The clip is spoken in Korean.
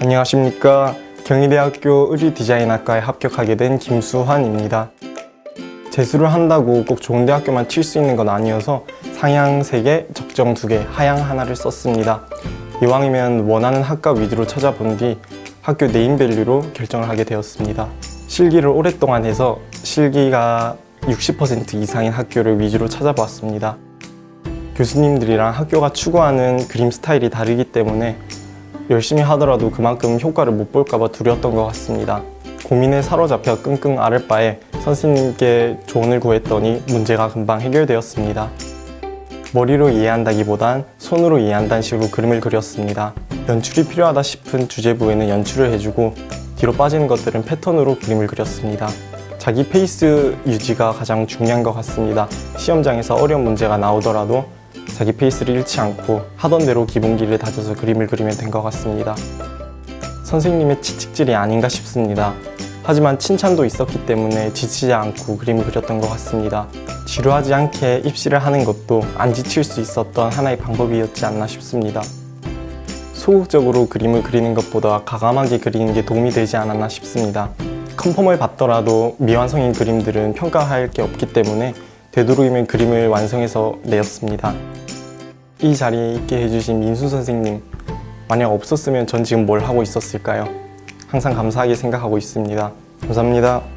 안녕하십니까. 경희대학교 의류디자인학과에 합격하게 된 김수환입니다. 재수를 한다고 꼭 좋은 대학교만 칠 수 있는 건 아니어서 상향 3개, 적정 2개, 하향 하나를 썼습니다. 이왕이면 원하는 학과 위주로 찾아본 뒤 학교 네임밸류로 결정을 하게 되었습니다. 실기를 오랫동안 해서 실기가 60% 이상인 학교를 위주로 찾아보았습니다. 교수님들이랑 학교가 추구하는 그림 스타일이 다르기 때문에 열심히 하더라도 그만큼 효과를 못 볼까봐 두려웠던 것 같습니다. 고민에 사로잡혀 끙끙 앓을 바에 선생님께 조언을 구했더니 문제가 금방 해결되었습니다. 머리로 이해한다기보단 손으로 이해한다는 식으로 그림을 그렸습니다. 연출이 필요하다 싶은 주제부에는 연출을 해주고 뒤로 빠지는 것들은 패턴으로 그림을 그렸습니다. 자기 페이스 유지가 가장 중요한 것 같습니다. 시험장에서 어려운 문제가 나오더라도 자기 페이스를 잃지 않고 하던 대로 기본기를 다져서 그림을 그리면 된 것 같습니다. 선생님의 치칙질이 아닌가 싶습니다. 하지만 칭찬도 있었기 때문에 지치지 않고 그림을 그렸던 것 같습니다. 지루하지 않게 입시를 하는 것도 안 지칠 수 있었던 하나의 방법이었지 않나 싶습니다. 소극적으로 그림을 그리는 것보다 가감하게 그리는 게 도움이 되지 않았나 싶습니다. 컨펌을 받더라도 미완성인 그림들은 평가할 게 없기 때문에 되도록이면 그림을 완성해서 내었습니다. 이 자리에 있게 해주신 민수 선생님, 만약 없었으면 전 지금 뭘 하고 있었을까요? 항상 감사하게 생각하고 있습니다. 감사합니다.